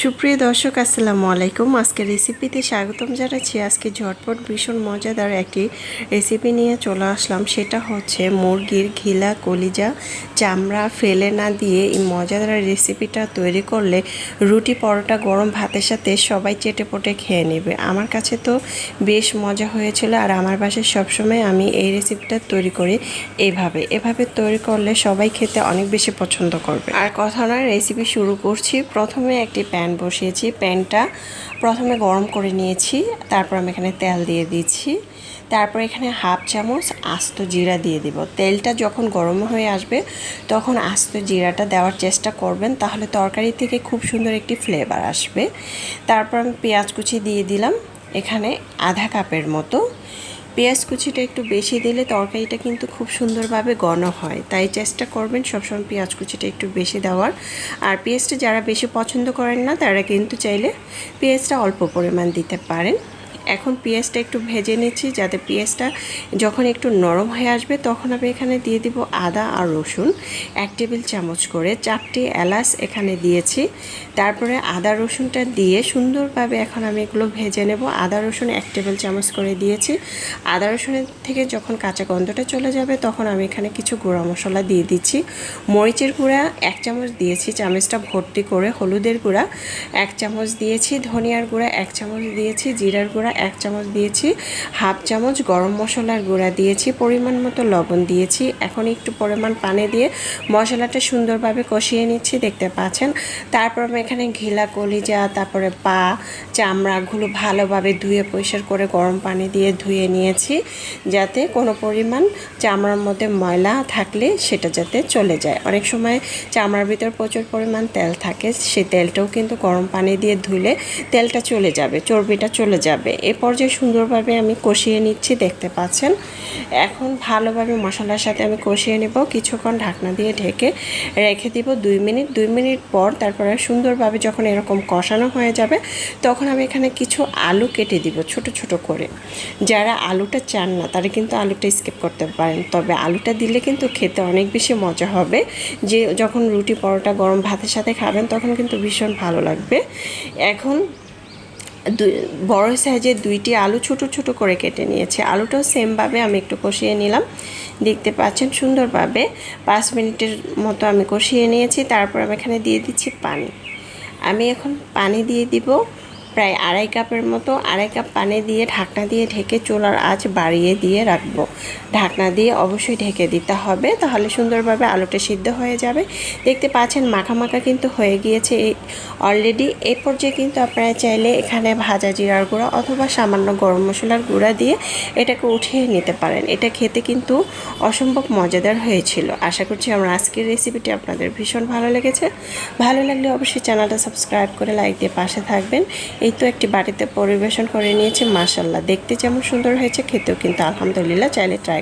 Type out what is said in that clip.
সুপ্রিয় দর্শক, আসসালামু আলাইকুম। আজকে রেসিপিতে স্বাগতম জানাচ্ছি। আজকে ঝটপট ভীষণ মজাদার একটি রেসিপি নিয়ে চলে আসলাম। সেটা হচ্ছে মুরগির ঘিলা কলিজা। চামড়া ফেলে না দিয়ে এই মজাদার রেসিপিটা তৈরি করলে রুটি পরোটা গরম ভাতের সাথে সবাই চেটে পটে খেয়ে নেবে। আমার কাছে তো বেশ মজা হয়েছিল আর আমার বাসায় সবসময় আমি এই রেসিপিটা তৈরি করি এইভাবে এভাবে তৈরি করলে সবাই খেতে অনেক বেশি পছন্দ করবে। আর কথা নয় রেসিপি শুরু করছি। প্রথমে একটি বসিয়েছি। প্যানটা প্রথমে গরম করে নিয়েছি, তারপর আমি এখানে তেল দিয়ে দিচ্ছি। তারপর এখানে হাফ চামচ আস্ত জিরা দিয়ে দিব। তেলটা যখন গরম হয়ে আসবে, তখন আস্ত জিরাটা দেওয়ার চেষ্টা করবেন, তাহলে তরকারি থেকে খুব সুন্দর একটি ফ্লেভার আসবে। তারপর আমি পেঁয়াজ কুচি দিয়ে দিলাম, এখানে আধা কাপের মতো। পেঁয়াজ কুচিটা একটু বেশি দিলে তরকারিটা কিন্তু খুব সুন্দরভাবে গণ হয়। তাই চেষ্টা করবেন সবসময় পেঁয়াজ কুচিটা একটু বেশি দেওয়ার। আর পেঁয়াজটা যারা বেশি পছন্দ করেন না, তারা কিন্তু চাইলে পেঁয়াজটা অল্প পরিমাণ দিতে পারেন। এখন পেঁয়াজটা একটু ভেজে নিচ্ছি, যাতে পেঁয়াজটা যখন একটু নরম হয়ে আসবে, তখন আমি এখানে দিয়ে দিব আদা আর রসুন। এক টেবিল চামচ করে চারটি এলাচ এখানে দিয়েছি। তারপরে আদা রসুনটা দিয়ে সুন্দরভাবে এখন আমি এগুলো ভেজে নেব। আদা রসুন এক টেবিল চামচ করে দিয়েছি। আদা রসুনের থেকে যখন কাঁচা গন্ধটা চলে যাবে, তখন আমি এখানে কিছু গুঁড়া মশলা দিয়ে দিচ্ছি। মরিচের গুঁড়া এক চামচ দিয়েছি, চামচটা ভর্তি করে হলুদের গুঁড়া এক চামচ দিয়েছি। ধনিয়ার গুঁড়া এক চামচ দিয়েছি, জিরার গুঁড়া এক চামচ দিয়েছি, হাফ চামচ গরম মশলার গুঁড়া দিয়েছি, পরিমাণ মতো লবণ দিয়েছি। এখন একটু পরিমাণ পানি দিয়ে মশলাটা সুন্দরভাবে কষিয়ে নিচ্ছি, দেখতে পাচ্ছেন। তারপর আমি এখানে ঘিলা, কলিজা, তারপরে পা চামড়াগুলো ভালোভাবে ধুয়ে পরিষ্কার করে গরম পানি দিয়ে ধুয়ে নিয়েছি, যাতে কোনো পরিমাণ চামড়ার মধ্যে ময়লা থাকলে সেটা যাতে চলে যায়। অনেক সময় চামড়ার ভিতর প্রচুর পরিমাণ তেল থাকে সেই তেলটাও কিন্তু গরম পানি দিয়ে ধুলে তেলটা চলে যাবে, চর্বিটা চলে যাবে। এ পর্যায়ে সুন্দরভাবে আমি কষিয়ে নিচ্ছি, দেখতে পাচ্ছেন। এখন ভালোভাবে মশলার সাথে আমি কষিয়ে নেব, কিছুক্ষণ ঢাকনা দিয়ে ঢেকে রেখে দিব দুই মিনিট। দুই মিনিট পর তারপরে সুন্দরভাবে যখন এরকম কষানো হয়ে যাবে, তখন আমি এখানে কিছু আলু কেটে দিব, ছোট ছোট করে। যারা আলুটা চান না, তারা কিন্তু আলুটা স্কিপ করতে পারেন। তবে আলুটা দিলে কিন্তু খেতে অনেক বেশি মজা হবে। যে যখন রুটি পরোটা গরম ভাতের সাথে খাবেন, তখন কিন্তু ভীষণ ভালো লাগবে। এখন বড় সাইজের দুইটি আলু ছোট ছোট করে কেটে নিয়েছে। আলুটাও সেমভাবে আমি একটু কষিয়ে নিলাম। দেখতে পাচ্ছেন সুন্দরভাবে পাঁচ মিনিটের মতো আমি কষিয়ে নিয়েছি। তারপর আমি এখানে দিয়ে দিচ্ছি পানি। আমি এখন পানি দিয়ে দিব। প্রায় আড়াই কাপের মতো আড়াই কাপ পানি দিয়ে ঢাকনা দিয়ে ঢেকে চুলার আঁচ বাড়িয়ে দিয়ে রাখব। ঢাকনা দিয়ে অবশ্যই ঢেকে দিতে হবে, তাহলে সুন্দরভাবে আলুটা সিদ্ধ হয়ে যাবে। দেখতে পাচ্ছেন মাখা কিন্তু হয়ে গিয়েছে। অলরেডি এই পর্যায়ে কিন্তু আপনারা চাইলে এখানে ভাজা জিরার গুঁড়া অথবা সামান্য গরম মশলার গুঁড়া দিয়ে এটাকে উঠিয়ে নিতে পারেন। এটা খেতে কিন্তু অসম্ভব মজাদার হয়েছিল। আশা করছি আমার আজকের রেসিপিটি আপনাদের ভীষণ ভালো লেগেছে। ভালো লাগলে অবশ্যই চ্যানেলটা সাবস্ক্রাইব করে লাইক দিয়ে পাশে থাকবেন। এই তো একটি বাড়িতে পরিবেশন করে নিয়েছি মাসাল্লাহ দেখতে যেমন সুন্দর হয়েছে, খেতেও কিন্তু আলহামদুলিল্লাহ, চাইলে ট্রাই